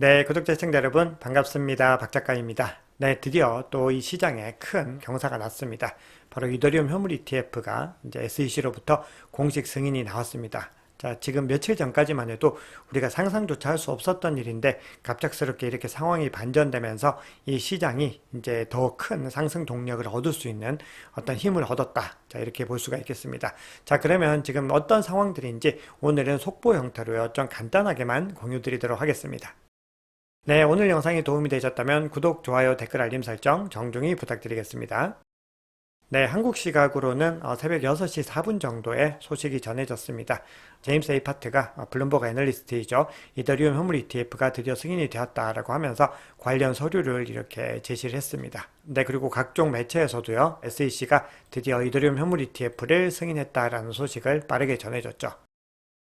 네, 구독자 시청자 여러분 반갑습니다. 박 작가입니다. 네, 드디어 또 이 시장에 큰 경사가 났습니다. 바로 이더리움 현물 ETF가 이제 SEC로부터 공식 승인이 나왔습니다. 자, 지금 며칠 전까지만 해도 우리가 상상조차 할 수 없었던 일인데 갑작스럽게 이렇게 상황이 반전되면서 이 시장이 이제 더 큰 상승 동력을 얻을 수 있는 어떤 힘을 얻었다. 자, 이렇게 볼 수가 있겠습니다. 자, 그러면 지금 어떤 상황들인지 오늘은 속보 형태로요. 좀 간단하게만 공유 드리도록 하겠습니다. 네, 오늘 영상이 도움이 되셨다면 구독, 좋아요, 댓글 알림 설정 정중히 부탁드리겠습니다. 네, 한국 시각으로는 어, 새벽 6시 4분 정도에 소식이 전해졌습니다. 제임스 에이파트가 어, 블룸버그 애널리스트이죠. 이더리움 현물 ETF가 드디어 승인이 되었다라고 하면서 관련 서류를 이렇게 제시를 했습니다. 네, 그리고 각종 매체에서도요, SEC가 드디어 이더리움 현물 ETF를 승인했다라는 소식을 빠르게 전해줬죠.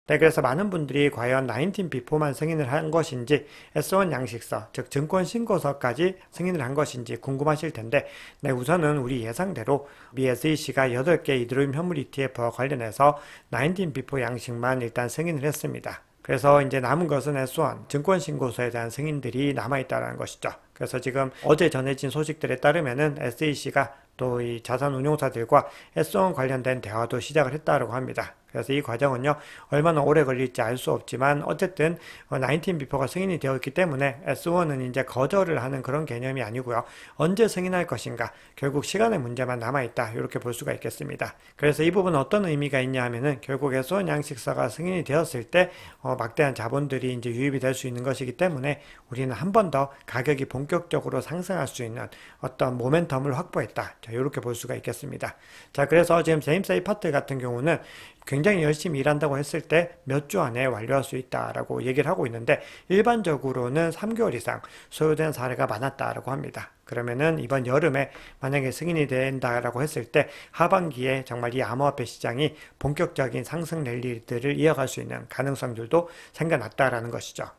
네, 그래서 많은 분들이 과연 19B4만 승인을 한 것인지 S1 양식서, 즉 증권 신고서까지 승인을 한 것인지 궁금하실 텐데, 네, 우선은 우리 예상대로 미 SEC가 8개 이드로임 현물 ETF와 관련해서 19B4 양식만 일단 승인을 했습니다. 그래서 이제 남은 것은 S1 증권 신고서에 대한 승인들이 남아 있다는 것이죠. 그래서 지금 어제 전해진 소식들에 따르면은 SEC가 또 이 자산 운용사들과 S1 관련된 대화도 시작을 했다고 합니다. 그래서 이 과정은요, 얼마나 오래 걸릴지 알 수 없지만, 어쨌든, 19 비포가 승인이 되어 있기 때문에 S1은 이제 거절을 하는 그런 개념이 아니고요. 언제 승인할 것인가, 결국 시간의 문제만 남아 있다. 이렇게 볼 수가 있겠습니다. 그래서 이 부분은 어떤 의미가 있냐 하면은, 결국 S1 양식사가 승인이 되었을 때, 어, 막대한 자본들이 이제 유입이 될 수 있는 것이기 때문에, 우리는 한 번 더 가격이 본격적으로 상승할 수 있는 어떤 모멘텀을 확보했다. 자, 이렇게 볼 수가 있겠습니다. 자, 그래서 지금 제임스 에이파트 같은 경우는 굉장히 열심히 일한다고 했을 때 몇 주 안에 완료할 수 있다라고 얘기를 하고 있는데 일반적으로는 3개월 이상 소요된 사례가 많았다라고 합니다. 그러면은 이번 여름에 만약에 승인이 된다라고 했을 때 하반기에 정말 이 암호화폐 시장이 본격적인 상승 랠리들을 이어갈 수 있는 가능성들도 생겨났다라는 것이죠.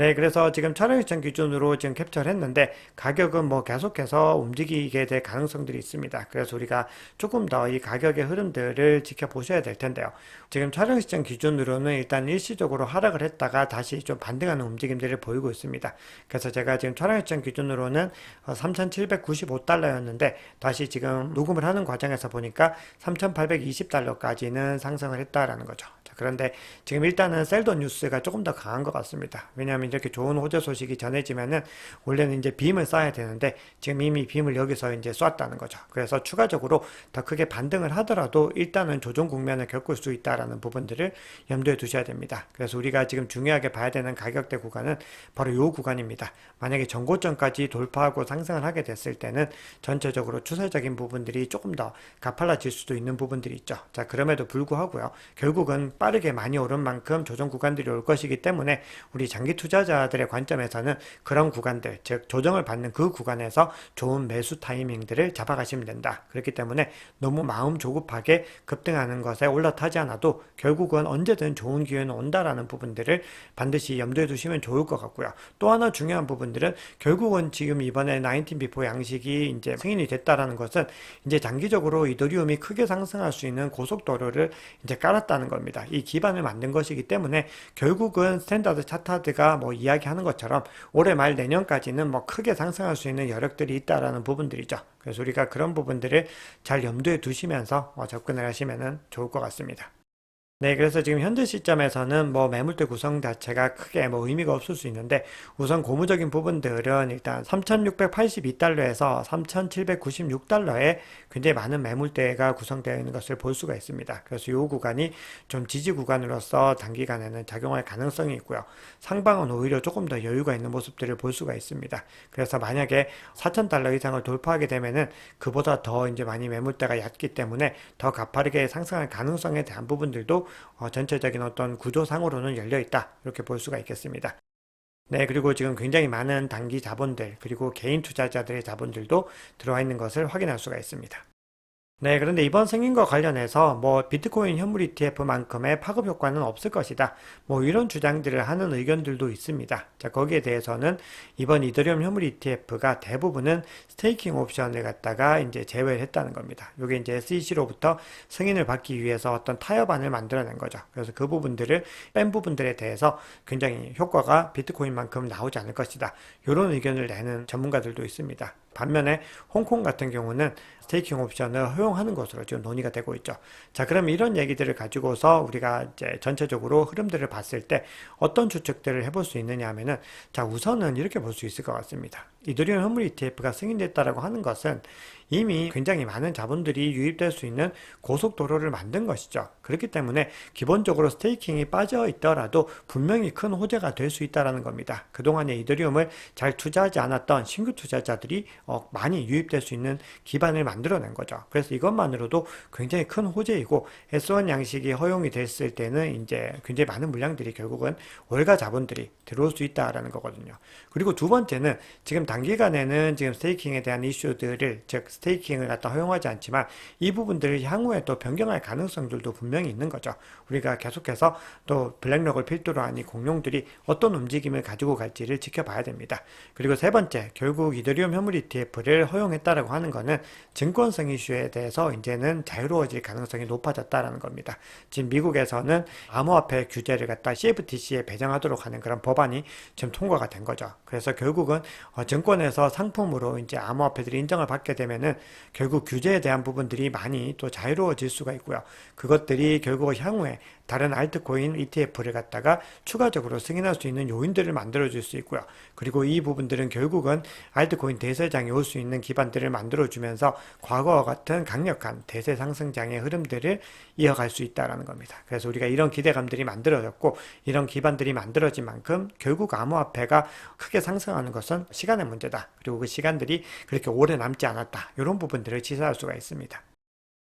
네, 그래서 지금 촬영 시점 기준으로 지금 캡처를 했는데 가격은 뭐 계속해서 움직이게 될 가능성들이 있습니다. 그래서 우리가 조금 더 이 가격의 흐름들을 지켜보셔야 될 텐데요. 지금 촬영 시점 기준으로는 일단 일시적으로 하락을 했다가 다시 좀 반등하는 움직임들을 보이고 있습니다. 그래서 제가 지금 촬영 시점 기준으로는 3,795달러였는데 다시 지금 녹음을 하는 과정에서 보니까 3,820달러까지는 상승을 했다라는 거죠. 그런데 지금 일단은 셀도 뉴스가 조금 더 강한 것 같습니다. 왜냐하면 이렇게 좋은 호재 소식이 전해지면은 원래는 이제 빔을 쏴야 되는데 지금 이미 빔을 여기서 이제 쐈다는 거죠. 그래서 추가적으로 더 크게 반등을 하더라도 일단은 조정 국면을 겪을 수 있다라는 부분들을 염두에 두셔야 됩니다. 그래서 우리가 지금 중요하게 봐야 되는 가격대 구간은 바로 이 구간입니다. 만약에 전고점까지 돌파하고 상승을 하게 됐을 때는 전체적으로 추세적인 부분들이 조금 더 가팔라질 수도 있는 부분들이 있죠. 자, 그럼에도 불구하고요. 결국은 빠르게 많이 오른 만큼 조정 구간들이 올 것이기 때문에 우리 장기 투자 자들의 관점에서는 그런 구간들, 즉 조정을 받는 그 구간에서 좋은 매수 타이밍들을 잡아가시면 된다. 그렇기 때문에 너무 마음 조급하게 급등하는 것에 올라타지 않아도 결국은 언제든 좋은 기회는 온다라는 부분들을 반드시 염두에 두시면 좋을 것 같고요. 또 하나 중요한 부분들은 결국은 지금 이번에 19비포 양식이 이제 승인이 됐다라는 것은 이제 장기적으로 이더리움이 크게 상승할 수 있는 고속도로를 이제 깔았다는 겁니다. 이 기반을 만든 것이기 때문에 결국은 스탠다드 차타드가 뭐 이야기하는 것처럼 올해 말 내년까지는 뭐 크게 상승할 수 있는 여력들이 있다라는 부분들이죠. 그래서 우리가 그런 부분들을 잘 염두에 두시면서 뭐 접근을 하시면 좋을 것 같습니다. 네, 그래서 지금 현재 시점에서는 뭐 매물대 구성 자체가 크게 뭐 의미가 없을 수 있는데 우선 고무적인 부분들은 일단 3,682달러에서 3,796달러에 굉장히 많은 매물대가 구성되어 있는 것을 볼 수가 있습니다. 그래서 이 구간이 좀 지지 구간으로서 단기간에는 작용할 가능성이 있고요. 상방은 오히려 조금 더 여유가 있는 모습들을 볼 수가 있습니다. 그래서 만약에 4,000달러 이상을 돌파하게 되면은 그보다 더 이제 많이 매물대가 얕기 때문에 더 가파르게 상승할 가능성에 대한 부분들도 어, 전체적인 어떤 구조상으로는 열려 있다. 이렇게 볼 수가 있겠습니다. 네, 그리고 지금 굉장히 많은 단기 자본들, 그리고 개인 투자자들의 자본들도 들어와 있는 것을 확인할 수가 있습니다. 네, 그런데 이번 승인과 관련해서 뭐 비트코인 현물 ETF만큼의 파급 효과는 없을 것이다. 뭐 이런 주장들을 하는 의견들도 있습니다. 자, 거기에 대해서는 이번 이더리움 현물 ETF가 대부분은 스테이킹 옵션을 갖다가 이제 제외를 했다는 겁니다. 이게 이제 SEC로부터 승인을 받기 위해서 어떤 타협안을 만들어낸 거죠. 그래서 그 부분들을 뺀 부분들에 대해서 굉장히 효과가 비트코인만큼 나오지 않을 것이다. 이런 의견을 내는 전문가들도 있습니다. 반면에 홍콩 같은 경우는 스테이킹 옵션을 허용하는 것으로 지금 논의가 되고 있죠. 자, 그럼 이런 얘기들을 가지고서 우리가 이제 전체적으로 흐름들을 봤을 때 어떤 추측들을 해볼 수 있느냐 하면은 자, 우선은 이렇게 볼 수 있을 것 같습니다. 이더리움 현물 ETF가 승인됐다라고 하는 것은 이미 굉장히 많은 자본들이 유입될 수 있는 고속도로를 만든 것이죠. 그렇기 때문에 기본적으로 스테이킹이 빠져 있더라도 분명히 큰 호재가 될 수 있다라는 겁니다. 그동안에 이더리움을 잘 투자하지 않았던 신규 투자자들이 어, 많이 유입될 수 있는 기반을 만들어낸 거죠. 그래서 이것만으로도 굉장히 큰 호재이고 S1 양식이 허용이 됐을 때는 이제 굉장히 많은 물량들이 결국은 월가 자본들이 들어올 수 있다라는 거거든요. 그리고 두 번째는 지금 단기간에는 지금 스테이킹에 대한 이슈들을 즉 스테이킹을 갖다 허용하지 않지만 이 부분들을 향후에 또 변경할 가능성들도 분명히 있는 거죠. 우리가 계속해서 또 블랙록을 필두로 한 이 공룡들이 어떤 움직임을 가지고 갈지를 지켜봐야 됩니다. 그리고 세 번째, 결국 이더리움 현물 ETF를 허용했다라고 하는 거는 증권성 이슈에 대해서 이제는 자유로워질 가능성이 높아졌다라는 겁니다. 지금 미국에서는 암호화폐 규제를 갖다 CFTC에 배정하도록 하는 그런 법안이 지금 통과가 된 거죠. 그래서 결국은 어, 증 권에서 상품으로 이제 암호화폐들이 인정을 받게 되면은 결국 규제에 대한 부분들이 많이 또 자유로워질 수가 있고요. 그것들이 결국 향후에 다른 알트코인 ETF를 갖다가 추가적으로 승인할 수 있는 요인들을 만들어 줄 수 있고요. 그리고 이 부분들은 결국은 알트코인 대세장이 올 수 있는 기반들을 만들어 주면서 과거와 같은 강력한 대세 상승장의 흐름들을 이어갈 수 있다라는 겁니다. 그래서 우리가 이런 기대감들이 만들어졌고 이런 기반들이 만들어진 만큼 결국 암호화폐가 크게 상승하는 것은 시간의 문제다. 그리고 그 시간들이 그렇게 오래 남지 않았다. 이런 부분들을 지사할 수가 있습니다.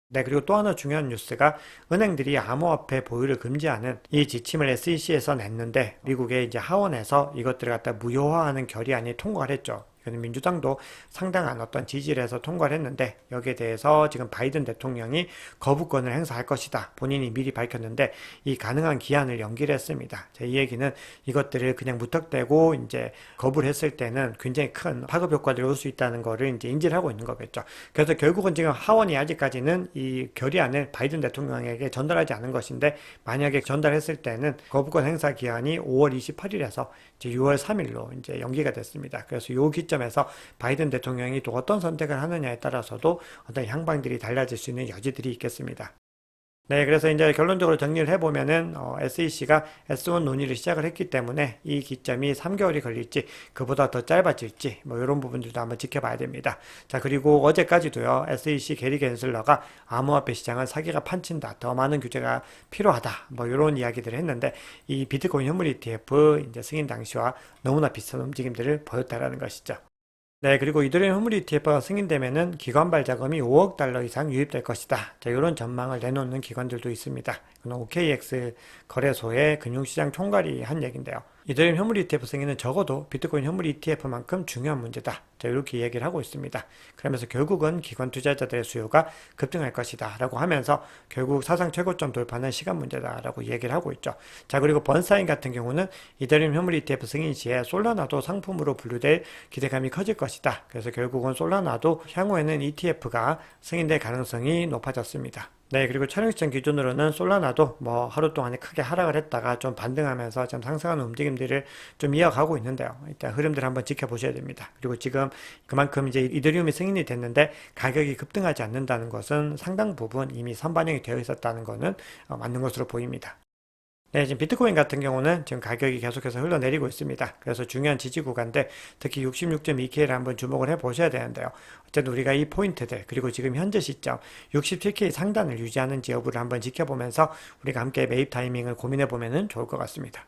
네, 그리고 또 하나 중요한 뉴스가 은행들이 암호화폐 보유를 금지하는 이 지침을 SEC에서 냈는데 미국의 이제 하원에서 이것들을 갖다 무효화하는 결의안이 통과를 했죠. 이거는 민주당도 상당한 어떤 지지를 해서 통과를 했는데 여기에 대해서 지금 바이든 대통령이 거부권을 행사할 것이다. 본인이 미리 밝혔는데 이 가능한 기한을 연기를 했습니다. 이 얘기는 이것들을 그냥 무턱대고 이제 거부를 했을 때는 굉장히 큰 파급 효과들이 올 수 있다는 거를 이제 인지를 하고 있는 거겠죠. 그래서 결국은 지금 하원이 아직까지는 이 결의안을 바이든 대통령에게 전달하지 않은 것인데 만약에 전달했을 때는 거부권 행사 기한이 5월 28일에서 이제 6월 3일로 이제 연기가 됐습니다. 그래서 요 기점 에서 바이든 대통령이 또 어떤 선택을 하느냐에 따라서도 어떤 향방들이 달라질 수 있는 여지들이 있겠습니다. 네, 그래서 이제 결론적으로 정리를 해보면은, 어, SEC가 S1 논의를 시작을 했기 때문에 이 기점이 3개월이 걸릴지, 그보다 더 짧아질지, 뭐, 이런 부분들도 한번 지켜봐야 됩니다. 자, 그리고 어제까지도요, SEC 게리 겐슬러가 암호화폐 시장은 사기가 판친다, 더 많은 규제가 필요하다, 뭐, 이런 이야기들을 했는데, 이 비트코인 현물 ETF 이제 승인 당시와 너무나 비슷한 움직임들을 보였다라는 것이죠. 네, 그리고 이더리움 현물 ETF가 승인되면은 기관 발 자금이 5억 달러 이상 유입될 것이다. 자, 이런 전망을 내놓는 기관들도 있습니다. OKX 거래소의 금융시장 총괄이 한 얘기인데요. 이더리움 현물 ETF 승인은 적어도 비트코인 현물 ETF만큼 중요한 문제다. 자, 이렇게 얘기를 하고 있습니다. 그러면서 결국은 기관 투자자들의 수요가 급등할 것이다. 라고 하면서 결국 사상 최고점 돌파는 시간 문제다. 라고 얘기를 하고 있죠. 자, 그리고 번사인 같은 경우는 이더리움 현물 ETF 승인 시에 솔라나도 상품으로 분류될 기대감이 커질 것이다. 그래서 결국은 솔라나도 향후에는 ETF가 승인될 가능성이 높아졌습니다. 네, 그리고 촬영 시점 기준으로는 솔라나도 뭐 하루 동안에 크게 하락을 했다가 좀 반등하면서 좀 상승하는 움직임들을 좀 이어가고 있는데요. 일단 흐름들 한번 지켜보셔야 됩니다. 그리고 지금 그만큼 이제 이더리움이 승인이 됐는데 가격이 급등하지 않는다는 것은 상당 부분 이미 선반영이 되어 있었다는 것은 어, 맞는 것으로 보입니다. 네, 지금 비트코인 같은 경우는 지금 가격이 계속해서 흘러내리고 있습니다. 그래서 중요한 지지 구간인데 특히 66.2K를 한번 주목을 해 보셔야 되는데요. 어쨌든 우리가 이 포인트들 그리고 지금 현재 시점 67K 상단을 유지하는지 여부를 한번 지켜보면서 우리가 함께 매입 타이밍을 고민해 보면 좋을 것 같습니다.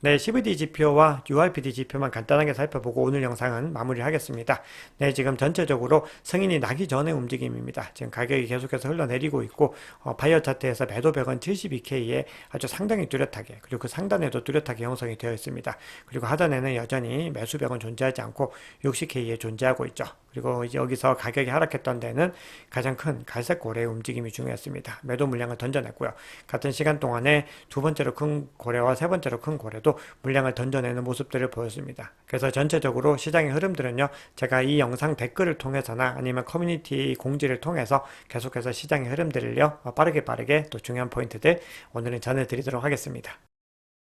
네, CVD 지표와 URPD 지표만 간단하게 살펴보고 오늘 영상은 마무리하겠습니다. 네, 지금 전체적으로 승인이 나기 전의 움직임입니다. 지금 가격이 계속해서 흘러내리고 있고 어, 바이어 차트에서 매도 벽은 72K에 아주 상당히 뚜렷하게 그리고 그 상단에도 뚜렷하게 형성이 되어 있습니다. 그리고 하단에는 여전히 매수 벽은 존재하지 않고 60K에 존재하고 있죠. 그리고 이제 여기서 가격이 하락했던 데는 가장 큰 갈색 고래의 움직임이 중요했습니다. 매도 물량을 던져냈고요. 같은 시간 동안에 두 번째로 큰 고래와 세 번째로 큰 고래도 물량을 던져내는 모습들을 보였습니다. 그래서 전체적으로 시장의 흐름들은요, 제가 이 영상 댓글을 통해서나 아니면 커뮤니티 공지를 통해서 계속해서 시장의 흐름들을요, 빠르게 빠르게 또 중요한 포인트들 오늘은 전해드리도록 하겠습니다.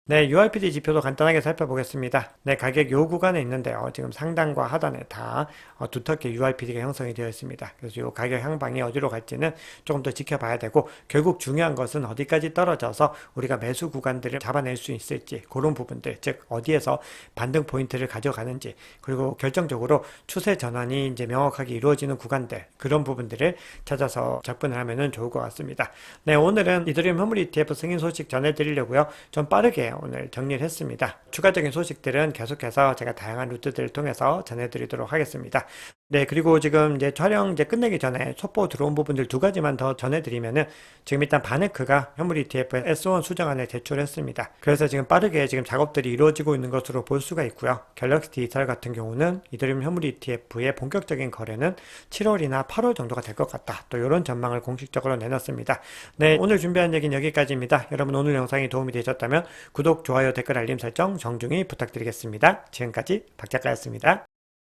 네, URPD 지표도 간단하게 살펴보겠습니다. 네, 가격 요 구간에 있는데요. 지금 상단과 하단에 다 어, 두텁게 URPD가 형성이 되어 있습니다. 그래서 요 가격 향방이 어디로 갈지는 조금 더 지켜봐야 되고 결국 중요한 것은 어디까지 떨어져서 우리가 매수 구간들을 잡아낼 수 있을지 그런 부분들, 즉 어디에서 반등 포인트를 가져가는지 그리고 결정적으로 추세 전환이 이제 명확하게 이루어지는 구간들 그런 부분들을 찾아서 접근을 하면은 좋을 것 같습니다. 네, 오늘은 이더리움 화물 ETF 승인 소식 전해드리려고요. 좀 빠르게 오늘 정리를 했습니다. 추가적인 소식들은 계속해서 제가 다양한 루트들을 통해서 전해드리도록 하겠습니다. 네, 그리고 지금 이제 촬영 이제 끝내기 전에 속보 들어온 부분들 두 가지만 더 전해드리면은 지금 일단 바네크가 현물 ETF에 S1 수정안을 제출했습니다. 그래서 지금 빠르게 지금 작업들이 이루어지고 있는 것으로 볼 수가 있고요. 갤럭시 디지털 같은 경우는 이더리움 현물 ETF의 본격적인 거래는 7월이나 8월 정도가 될 것 같다. 또 이런 전망을 공식적으로 내놨습니다. 네, 오늘 준비한 얘기는 여기까지입니다. 여러분 오늘 영상이 도움이 되셨다면 구독, 좋아요, 댓글, 알림 설정 정중히 부탁드리겠습니다. 지금까지 박 작가였습니다.